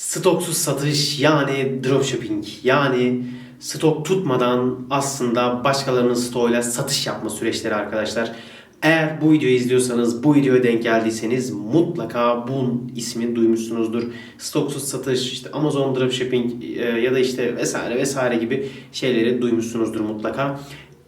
Stoksuz satış yani dropshipping yani stok tutmadan aslında başkalarının stoğuyla satış yapma süreçleri arkadaşlar. Eğer bu videoyu izliyorsanız, bu videoya denk geldiyseniz mutlaka bunun ismini duymuşsunuzdur. Stoksuz satış, işte Amazon dropshipping e, ya da işte vesaire vesaire gibi şeyleri duymuşsunuzdur mutlaka.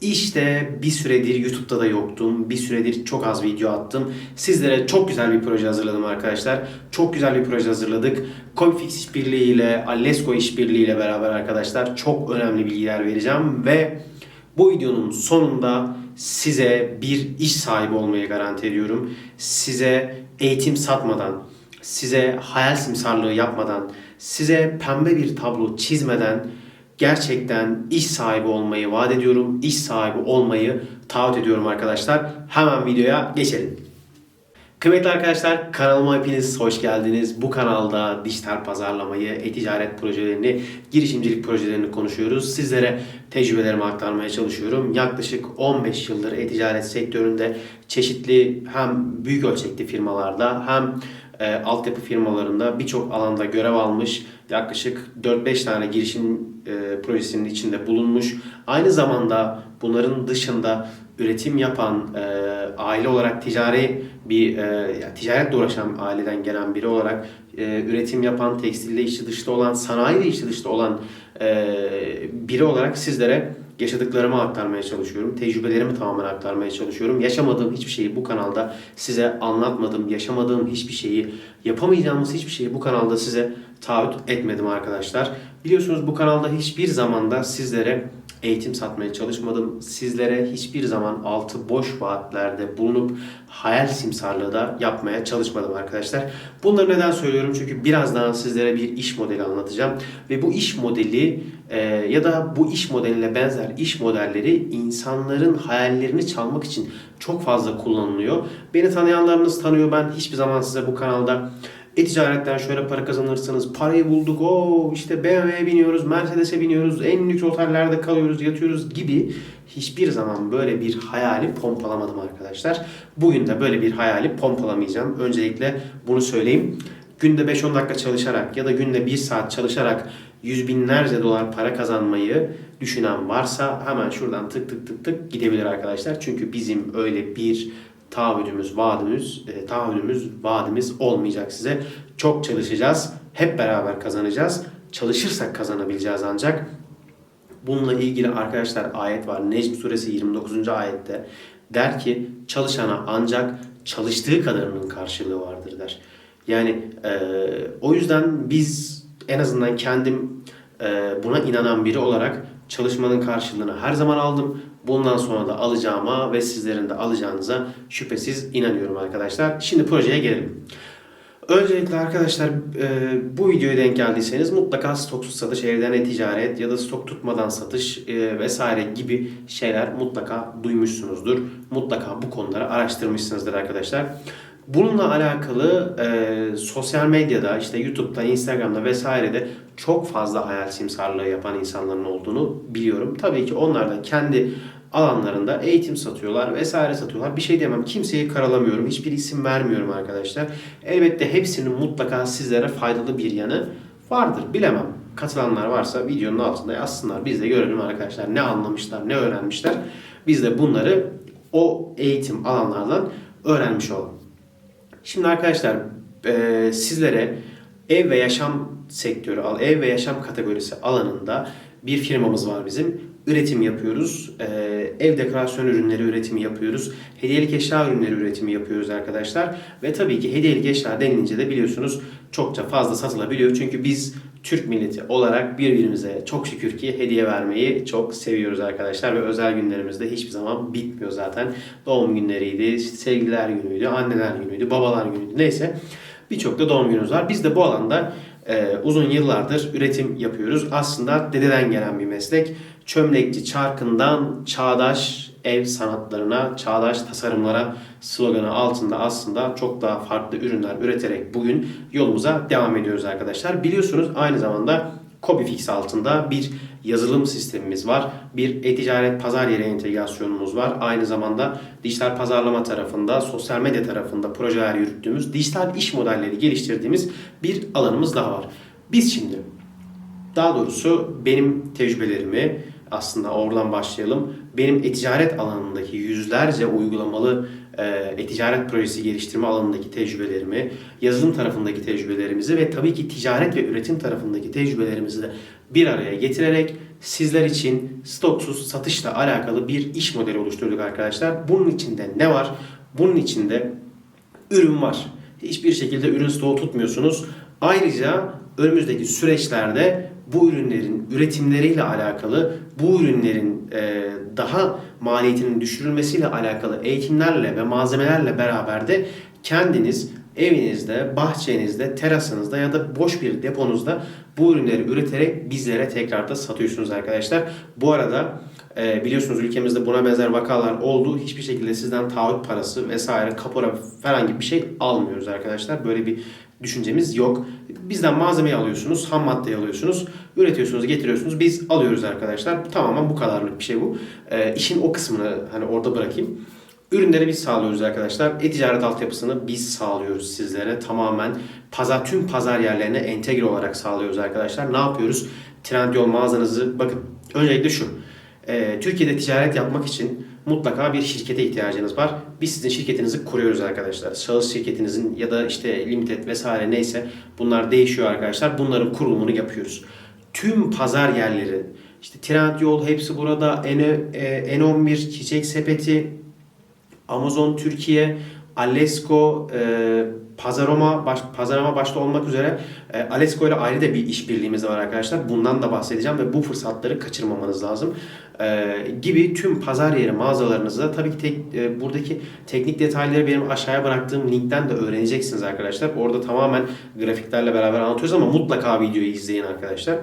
İşte bir süredir YouTube'da da yoktum. Bir süredir çok az video attım. Sizlere çok güzel bir proje hazırladım arkadaşlar. Çok güzel bir proje hazırladık. Comfix işbirliği ile, Alesco işbirliği ile beraber arkadaşlar çok önemli bilgiler vereceğim ve bu videonun sonunda size bir iş sahibi olmayı garanti ediyorum. Size eğitim satmadan, size hayal simsarlığı yapmadan, size pembe bir tablo çizmeden gerçekten iş sahibi olmayı vaat ediyorum. İş sahibi olmayı taahhüt ediyorum arkadaşlar. Hemen videoya geçelim. Kıymetli arkadaşlar kanalıma hepiniz hoş geldiniz. Bu kanalda dijital pazarlamayı, e-ticaret projelerini, girişimcilik projelerini konuşuyoruz. Sizlere tecrübelerimi aktarmaya çalışıyorum. Yaklaşık 15 yıldır e-ticaret sektöründe çeşitli hem büyük ölçekli firmalarda hem e, altyapı firmalarında birçok alanda görev almış. Yaklaşık 4-5 tane girişim e, projesinin içinde bulunmuş. Aynı zamanda bunların dışında üretim yapan e, aile olarak ticari bir e, yani ticaretle uğraşan aileden gelen biri olarak e, üretim yapan, tekstilde içi dışta olan, sanayiyle içi dışta olan e, biri olarak sizlere yaşadıklarımı aktarmaya çalışıyorum. Tecrübelerimi tamamen aktarmaya çalışıyorum. Yaşamadığım hiçbir şeyi bu kanalda size anlatmadım. Yaşamadığım hiçbir şeyi, yapamayacağımız hiçbir şeyi bu kanalda size taahhüt etmedim arkadaşlar. Biliyorsunuz bu kanalda hiçbir zamanda sizlere eğitim satmaya çalışmadım. Sizlere hiçbir zaman altı boş vaatlerde bulunup hayal simsarlığı da yapmaya çalışmadım arkadaşlar. Bunları neden söylüyorum? Çünkü birazdan sizlere bir iş modeli anlatacağım. Ve bu iş modeli e, ya da bu iş modeline benzer iş modelleri insanların hayallerini çalmak için çok fazla kullanılıyor. Beni tanıyanlarınız tanıyor. Ben hiçbir zaman size bu kanalda e-ticaretten şöyle para kazanırsınız, parayı bulduk, o işte BMW'ye biniyoruz, Mercedes'e biniyoruz, en lüks otellerde kalıyoruz, yatıyoruz gibi hiçbir zaman böyle bir hayali pompalamadım arkadaşlar. Bugün de böyle bir hayali pompalamayacağım. Öncelikle bunu söyleyeyim. Günde 5-10 dakika çalışarak ya da günde 1 saat çalışarak yüz binlerce dolar para kazanmayı düşünen varsa hemen şuradan tık tık tık tık gidebilir arkadaşlar. Çünkü bizim öyle bir taahhüdümüz, vaadimiz, e, taahhüdümüz, vaadimiz olmayacak size. Çok çalışacağız. Hep beraber kazanacağız. Çalışırsak kazanabileceğiz ancak. Bununla ilgili arkadaşlar ayet var. Necm suresi 29. ayette der ki çalışana ancak çalıştığı kadarının karşılığı vardır der. Yani e, o yüzden biz en azından kendim e, buna inanan biri olarak çalışmanın karşılığını her zaman aldım. Bundan sonra da alacağıma ve sizlerin de alacağınıza şüphesiz inanıyorum arkadaşlar. Şimdi projeye gelelim. Öncelikle arkadaşlar e, bu videoya denk geldiyseniz mutlaka stoksuz satış, evden e-ticaret ya da stok tutmadan satış e, vesaire gibi şeyler mutlaka duymuşsunuzdur. Mutlaka bu konuları araştırmışsınızdır arkadaşlar. Bununla alakalı e, sosyal medyada işte YouTube'da, Instagram'da vesairede çok fazla hayal simsarlığı yapan insanların olduğunu biliyorum. Tabii ki onlar da kendi alanlarında eğitim satıyorlar vesaire satıyorlar. Bir şey diyemem. Kimseyi karalamıyorum. Hiçbir isim vermiyorum arkadaşlar. Elbette hepsinin mutlaka sizlere faydalı bir yanı vardır. Bilemem. Katılanlar varsa videonun altında yazsınlar. Biz de görelim arkadaşlar ne anlamışlar, ne öğrenmişler. Biz de bunları o eğitim alanlardan öğrenmiş olalım. Şimdi arkadaşlar e, sizlere ev ve yaşam sektörü, ev ve yaşam kategorisi alanında bir firmamız var bizim. Üretim yapıyoruz. E, ev dekorasyon ürünleri üretimi yapıyoruz. Hediyelik eşya ürünleri üretimi yapıyoruz arkadaşlar. Ve tabii ki hediyelik eşya denilince de biliyorsunuz çokça fazla satılabiliyor. Çünkü biz Türk milleti olarak birbirimize çok şükür ki hediye vermeyi çok seviyoruz arkadaşlar. Ve özel günlerimizde hiçbir zaman bitmiyor zaten. Doğum günleriydi, sevgililer günüydü, anneler günüydü, babalar günüydü neyse. Birçok da doğum günümüz var. Biz de bu alanda e, uzun yıllardır üretim yapıyoruz. Aslında dededen gelen bir meslek. Çömlekçi çarkından çağdaş ev sanatlarına, çağdaş tasarımlara sloganı altında aslında çok daha farklı ürünler üreterek bugün yolumuza devam ediyoruz arkadaşlar. Biliyorsunuz aynı zamanda Copyfix altında bir yazılım sistemimiz var. Bir e-ticaret pazar yeri entegrasyonumuz var. Aynı zamanda dijital pazarlama tarafında, sosyal medya tarafında projeler yürüttüğümüz, dijital iş modelleri geliştirdiğimiz bir alanımız daha var. Biz şimdi daha doğrusu benim tecrübelerimi aslında oradan başlayalım. Benim e-ticaret alanındaki yüzlerce uygulamalı e, e-ticaret projesi geliştirme alanındaki tecrübelerimi, yazılım tarafındaki tecrübelerimizi ve tabii ki ticaret ve üretim tarafındaki tecrübelerimizi de bir araya getirerek sizler için stoksuz satışla alakalı bir iş modeli oluşturduk arkadaşlar. Bunun içinde ne var? Bunun içinde ürün var. Hiçbir şekilde ürün stoğu tutmuyorsunuz. Ayrıca önümüzdeki süreçlerde bu ürünlerin üretimleriyle alakalı, bu ürünlerin e, daha maliyetinin düşürülmesiyle alakalı eğitimlerle ve malzemelerle beraber de kendiniz evinizde, bahçenizde, terasınızda ya da boş bir deponuzda bu ürünleri üreterek bizlere tekrar da satıyorsunuz arkadaşlar. Bu arada e, biliyorsunuz ülkemizde buna benzer vakalar oldu. Hiçbir şekilde sizden taahhüt parası vesaire kapora gibi bir şey almıyoruz arkadaşlar. Böyle bir düşüncemiz yok. Bizden malzemeyi alıyorsunuz, ham maddeyi alıyorsunuz, üretiyorsunuz, getiriyorsunuz. Biz alıyoruz arkadaşlar. Tamamen bu kadarlık bir şey bu. E, işin o kısmını hani orada bırakayım. Ürünleri biz sağlıyoruz arkadaşlar. E-ticaret altyapısını biz sağlıyoruz sizlere. Tamamen pazar tüm pazar yerlerine entegre olarak sağlıyoruz arkadaşlar. Ne yapıyoruz? Trendyol mağazanızı bakın öncelikle şu. Ee, Türkiye'de ticaret yapmak için mutlaka bir şirkete ihtiyacınız var. Biz sizin şirketinizi kuruyoruz arkadaşlar. Şahıs şirketinizin ya da işte limited vesaire neyse bunlar değişiyor arkadaşlar. Bunların kurulumunu yapıyoruz. Tüm pazar yerleri işte Trendyol hepsi burada. N, e, N11 çiçek sepeti Amazon Türkiye, Alesco, e, Pazaroma, baş, Pazarama başta olmak üzere e, Alesco ile ayrı da bir işbirliğimiz var arkadaşlar. Bundan da bahsedeceğim ve bu fırsatları kaçırmamanız lazım. E, gibi tüm pazar yeri mağazalarınızda tabii ki tek, e, buradaki teknik detayları benim aşağıya bıraktığım linkten de öğreneceksiniz arkadaşlar. Orada tamamen grafiklerle beraber anlatıyoruz ama mutlaka videoyu izleyin arkadaşlar.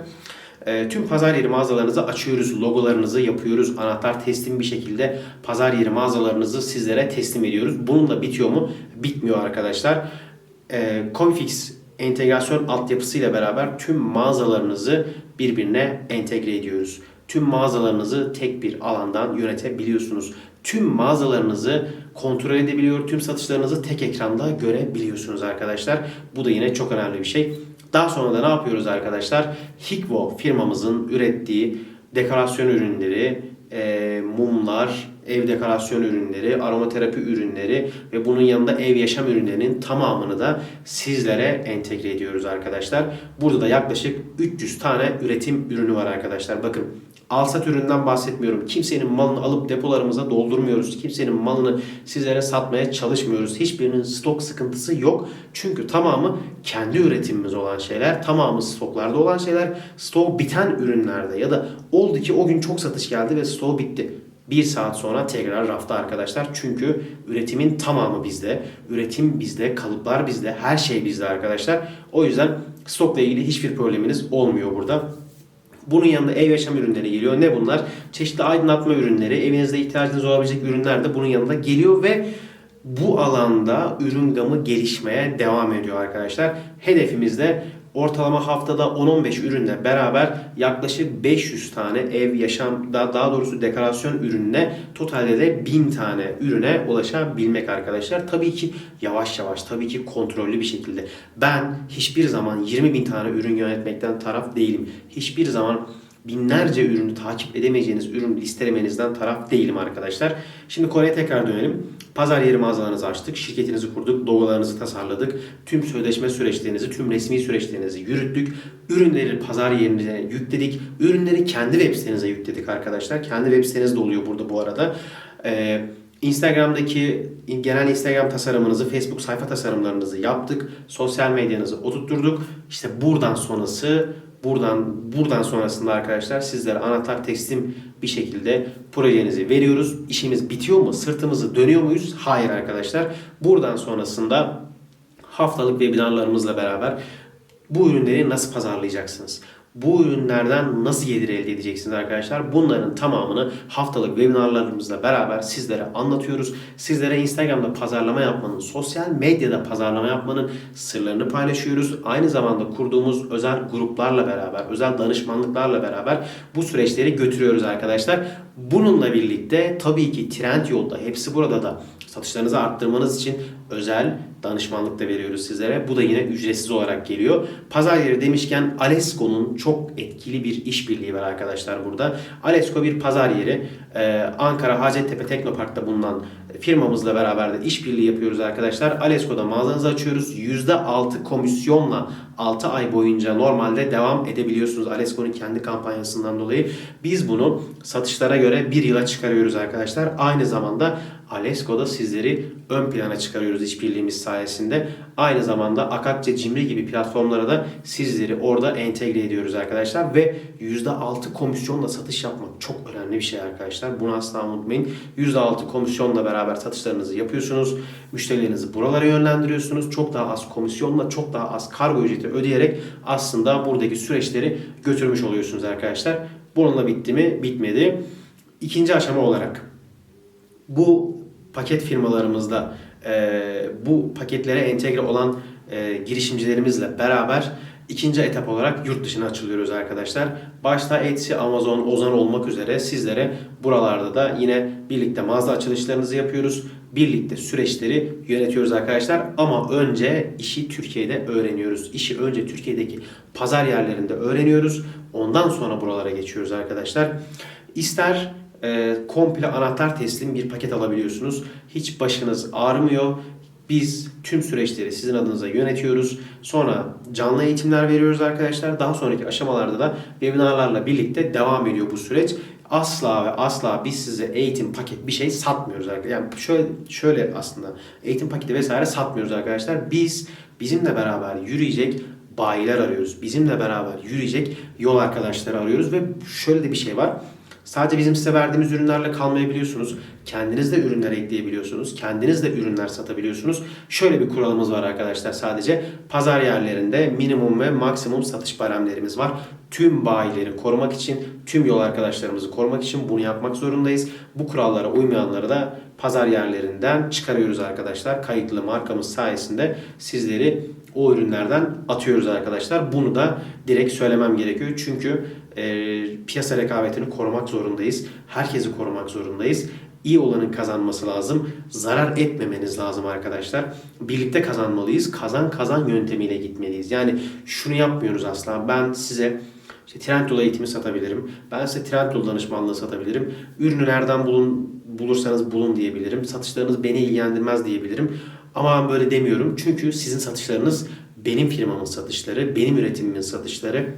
E, tüm pazar yeri mağazalarınızı açıyoruz, logolarınızı yapıyoruz, anahtar teslim bir şekilde pazar yeri mağazalarınızı sizlere teslim ediyoruz. Bununla bitiyor mu? Bitmiyor arkadaşlar. E, Confix entegrasyon altyapısıyla beraber tüm mağazalarınızı birbirine entegre ediyoruz. Tüm mağazalarınızı tek bir alandan yönetebiliyorsunuz. Tüm mağazalarınızı kontrol edebiliyor, tüm satışlarınızı tek ekranda görebiliyorsunuz arkadaşlar. Bu da yine çok önemli bir şey. Daha sonra da ne yapıyoruz arkadaşlar? Hikvo firmamızın ürettiği dekorasyon ürünleri, e, mumlar, ev dekorasyon ürünleri, aromaterapi ürünleri ve bunun yanında ev yaşam ürünlerinin tamamını da sizlere entegre ediyoruz arkadaşlar. Burada da yaklaşık 300 tane üretim ürünü var arkadaşlar. Bakın alsat üründen bahsetmiyorum. Kimsenin malını alıp depolarımıza doldurmuyoruz. Kimsenin malını sizlere satmaya çalışmıyoruz. Hiçbirinin stok sıkıntısı yok. Çünkü tamamı kendi üretimimiz olan şeyler. Tamamı stoklarda olan şeyler. Stok biten ürünlerde ya da oldu ki o gün çok satış geldi ve stok bitti. Bir saat sonra tekrar rafta arkadaşlar. Çünkü üretimin tamamı bizde. Üretim bizde, kalıplar bizde, her şey bizde arkadaşlar. O yüzden stokla ilgili hiçbir probleminiz olmuyor burada. Bunun yanında ev yaşam ürünleri geliyor. Ne bunlar? Çeşitli aydınlatma ürünleri, evinizde ihtiyacınız olabilecek ürünler de bunun yanında geliyor ve bu alanda ürün gamı gelişmeye devam ediyor arkadaşlar. Hedefimiz de ortalama haftada 10-15 ürünle beraber yaklaşık 500 tane ev yaşam daha doğrusu dekorasyon ürününe totalde de 1000 tane ürüne ulaşabilmek arkadaşlar. Tabii ki yavaş yavaş tabii ki kontrollü bir şekilde. Ben hiçbir zaman 20 bin tane ürün yönetmekten taraf değilim. Hiçbir zaman binlerce ürünü takip edemeyeceğiniz ürün listelemenizden taraf değilim arkadaşlar. Şimdi konuya tekrar dönelim. Pazar yeri mağazalarınızı açtık, şirketinizi kurduk, logolarınızı tasarladık, tüm sözleşme süreçlerinizi, tüm resmi süreçlerinizi yürüttük, ürünleri pazar yerine yükledik, ürünleri kendi web sitenize yükledik arkadaşlar. Kendi web siteniz de oluyor burada bu arada. Ee, Instagram'daki genel Instagram tasarımınızı, Facebook sayfa tasarımlarınızı yaptık. Sosyal medyanızı oturtturduk. İşte buradan sonrası Buradan buradan sonrasında arkadaşlar sizlere anahtar teslim bir şekilde projenizi veriyoruz. İşimiz bitiyor mu? Sırtımızı dönüyor muyuz? Hayır arkadaşlar. Buradan sonrasında haftalık webinarlarımızla beraber bu ürünleri nasıl pazarlayacaksınız? Bu ürünlerden nasıl gelir elde edeceksiniz arkadaşlar? Bunların tamamını haftalık webinarlarımızla beraber sizlere anlatıyoruz. Sizlere Instagram'da pazarlama yapmanın, sosyal medyada pazarlama yapmanın sırlarını paylaşıyoruz. Aynı zamanda kurduğumuz özel gruplarla beraber, özel danışmanlıklarla beraber bu süreçleri götürüyoruz arkadaşlar. Bununla birlikte tabii ki Trendyol'da hepsi burada da satışlarınızı arttırmanız için özel danışmanlık da veriyoruz sizlere. Bu da yine ücretsiz olarak geliyor. Pazar yeri demişken Alesco'nun çok etkili bir işbirliği var arkadaşlar burada. Alesco bir pazar yeri. Ee, Ankara Hacettepe Teknopark'ta bulunan firmamızla beraber de işbirliği yapıyoruz arkadaşlar. Alesco'da mağazanızı açıyoruz. %6 komisyonla 6 ay boyunca normalde devam edebiliyorsunuz. Alesco'nun kendi kampanyasından dolayı. Biz bunu satışlara göre bir yıla çıkarıyoruz arkadaşlar. Aynı zamanda Alesco'da sizleri ön plana çıkarıyoruz işbirliğimiz sayesinde. Aynı zamanda Akakçe, Cimri gibi platformlara da sizleri orada entegre ediyoruz arkadaşlar. Ve %6 komisyonla satış yapmak çok önemli bir şey arkadaşlar. Bunu asla unutmayın. %6 komisyonla beraber satışlarınızı yapıyorsunuz. Müşterilerinizi buralara yönlendiriyorsunuz. Çok daha az komisyonla, çok daha az kargo ücreti ödeyerek aslında buradaki süreçleri götürmüş oluyorsunuz arkadaşlar. Bununla bitti mi? Bitmedi. İkinci aşama olarak bu paket firmalarımızda e, bu paketlere entegre olan e, girişimcilerimizle beraber ikinci etap olarak yurt dışına açılıyoruz arkadaşlar. Başta Etsy, Amazon, Ozan olmak üzere sizlere buralarda da yine birlikte mağaza açılışlarınızı yapıyoruz. Birlikte süreçleri yönetiyoruz arkadaşlar. Ama önce işi Türkiye'de öğreniyoruz. İşi önce Türkiye'deki pazar yerlerinde öğreniyoruz. Ondan sonra buralara geçiyoruz arkadaşlar. İster e, komple anahtar teslim bir paket alabiliyorsunuz. Hiç başınız ağrımıyor. Biz tüm süreçleri sizin adınıza yönetiyoruz. Sonra canlı eğitimler veriyoruz arkadaşlar. Daha sonraki aşamalarda da webinarlarla birlikte devam ediyor bu süreç. Asla ve asla biz size eğitim paket bir şey satmıyoruz arkadaşlar. Yani şöyle şöyle aslında eğitim paketi vesaire satmıyoruz arkadaşlar. Biz bizimle beraber yürüyecek bayiler arıyoruz. Bizimle beraber yürüyecek yol arkadaşları arıyoruz ve şöyle de bir şey var. Sadece bizim size verdiğimiz ürünlerle kalmayabiliyorsunuz. Kendiniz de ürünler ekleyebiliyorsunuz. Kendiniz de ürünler satabiliyorsunuz. Şöyle bir kuralımız var arkadaşlar sadece. Pazar yerlerinde minimum ve maksimum satış baremlerimiz var. Tüm bayileri korumak için, tüm yol arkadaşlarımızı korumak için bunu yapmak zorundayız. Bu kurallara uymayanları da pazar yerlerinden çıkarıyoruz arkadaşlar. Kayıtlı markamız sayesinde sizleri o ürünlerden atıyoruz arkadaşlar. Bunu da direkt söylemem gerekiyor. Çünkü e, piyasa rekabetini korumak zorundayız. Herkesi korumak zorundayız. İyi olanın kazanması lazım. Zarar etmemeniz lazım arkadaşlar. Birlikte kazanmalıyız. Kazan kazan yöntemiyle gitmeliyiz. Yani şunu yapmıyoruz asla. Ben size işte Trendyol eğitimi satabilirim. Ben size Trendyol danışmanlığı satabilirim. Ürünü nereden bulun, bulursanız bulun diyebilirim. Satışlarınız beni ilgilendirmez diyebilirim. Ama ben böyle demiyorum. Çünkü sizin satışlarınız benim firmamın satışları, benim üretimimin satışları.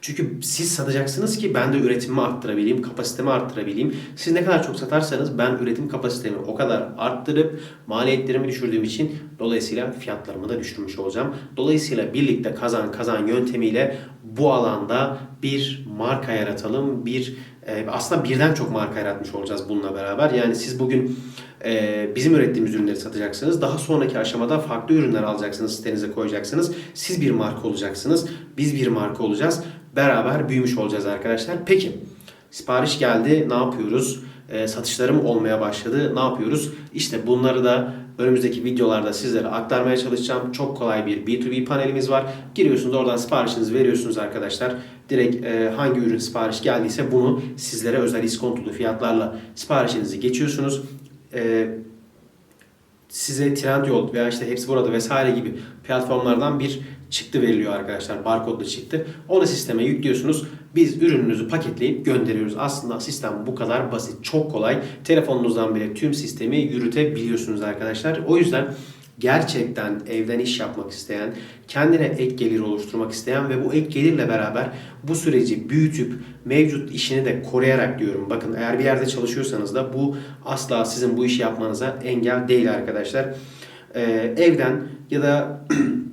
Çünkü siz satacaksınız ki ben de üretimimi arttırabileyim, kapasitemi arttırabileyim. Siz ne kadar çok satarsanız ben üretim kapasitemi o kadar arttırıp maliyetlerimi düşürdüğüm için dolayısıyla fiyatlarımı da düşürmüş olacağım. Dolayısıyla birlikte kazan kazan yöntemiyle bu alanda bir marka yaratalım, bir e, aslında birden çok marka yaratmış olacağız bununla beraber. Yani siz bugün e, bizim ürettiğimiz ürünleri satacaksınız. Daha sonraki aşamada farklı ürünler alacaksınız, sitenize koyacaksınız. Siz bir marka olacaksınız, biz bir marka olacağız. Beraber büyümüş olacağız arkadaşlar. Peki, sipariş geldi, ne yapıyoruz? E, satışlarım olmaya başladı, ne yapıyoruz? İşte bunları da önümüzdeki videolarda sizlere aktarmaya çalışacağım. Çok kolay bir B2B panelimiz var. Giriyorsunuz oradan siparişinizi veriyorsunuz arkadaşlar. Direkt e, hangi ürün sipariş geldiyse bunu sizlere özel iskontolu fiyatlarla siparişinizi geçiyorsunuz. E, size Trendyol veya işte hepsi burada vesaire gibi platformlardan bir çıktı veriliyor arkadaşlar. Barkodlu çıktı. Onu sisteme yüklüyorsunuz. Biz ürününüzü paketleyip gönderiyoruz. Aslında sistem bu kadar basit. Çok kolay. Telefonunuzdan bile tüm sistemi yürütebiliyorsunuz arkadaşlar. O yüzden gerçekten evden iş yapmak isteyen, kendine ek gelir oluşturmak isteyen ve bu ek gelirle beraber bu süreci büyütüp mevcut işini de koruyarak diyorum. Bakın eğer bir yerde çalışıyorsanız da bu asla sizin bu işi yapmanıza engel değil arkadaşlar. Ee, evden ya da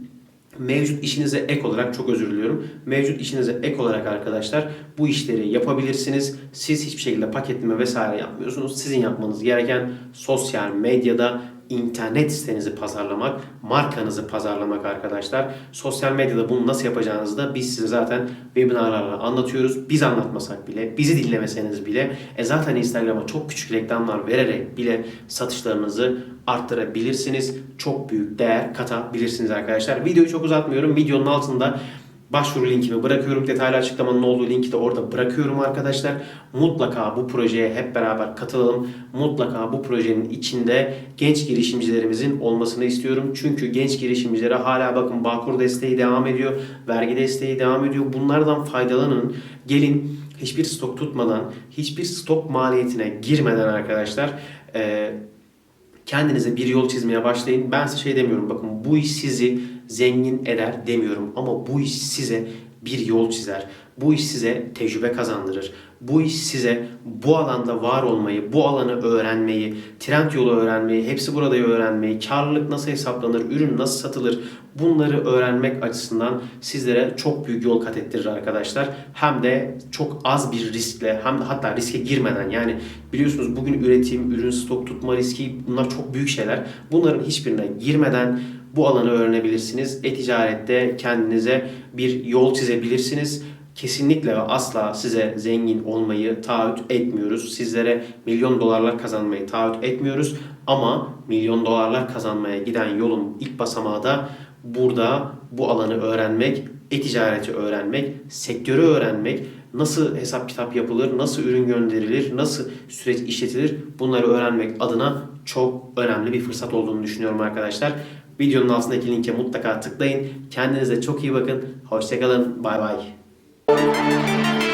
mevcut işinize ek olarak çok özür diliyorum. Mevcut işinize ek olarak arkadaşlar bu işleri yapabilirsiniz. Siz hiçbir şekilde paketleme vesaire yapmıyorsunuz. Sizin yapmanız gereken sosyal medyada internet sitenizi pazarlamak, markanızı pazarlamak arkadaşlar. Sosyal medyada bunu nasıl yapacağınızı da biz size zaten webinarlarla anlatıyoruz. Biz anlatmasak bile, bizi dinlemeseniz bile e zaten Instagram'a çok küçük reklamlar vererek bile satışlarınızı arttırabilirsiniz. Çok büyük değer katabilirsiniz arkadaşlar. Videoyu çok uzatmıyorum. Videonun altında başvuru linkimi bırakıyorum. Detaylı açıklamanın olduğu linki de orada bırakıyorum arkadaşlar. Mutlaka bu projeye hep beraber katılalım. Mutlaka bu projenin içinde genç girişimcilerimizin olmasını istiyorum. Çünkü genç girişimcilere hala bakın Bağkur desteği devam ediyor. Vergi desteği devam ediyor. Bunlardan faydalanın. Gelin hiçbir stok tutmadan, hiçbir stok maliyetine girmeden arkadaşlar kendinize bir yol çizmeye başlayın. Ben size şey demiyorum bakın bu iş sizi zengin eder demiyorum ama bu iş size bir yol çizer. Bu iş size tecrübe kazandırır. Bu iş size bu alanda var olmayı, bu alanı öğrenmeyi, trend yolu öğrenmeyi, hepsi burada öğrenmeyi, karlılık nasıl hesaplanır, ürün nasıl satılır bunları öğrenmek açısından sizlere çok büyük yol kat ettirir arkadaşlar. Hem de çok az bir riskle hem de hatta riske girmeden yani biliyorsunuz bugün üretim, ürün stok tutma riski bunlar çok büyük şeyler. Bunların hiçbirine girmeden bu alanı öğrenebilirsiniz. E-ticarette kendinize bir yol çizebilirsiniz. Kesinlikle ve asla size zengin olmayı taahhüt etmiyoruz. Sizlere milyon dolarlar kazanmayı taahhüt etmiyoruz. Ama milyon dolarlar kazanmaya giden yolun ilk basamağı da burada bu alanı öğrenmek, e-ticareti öğrenmek, sektörü öğrenmek, nasıl hesap kitap yapılır, nasıl ürün gönderilir, nasıl süreç işletilir bunları öğrenmek adına çok önemli bir fırsat olduğunu düşünüyorum arkadaşlar. Videonun altındaki linke mutlaka tıklayın. Kendinize çok iyi bakın. Hoşçakalın. Bay bay.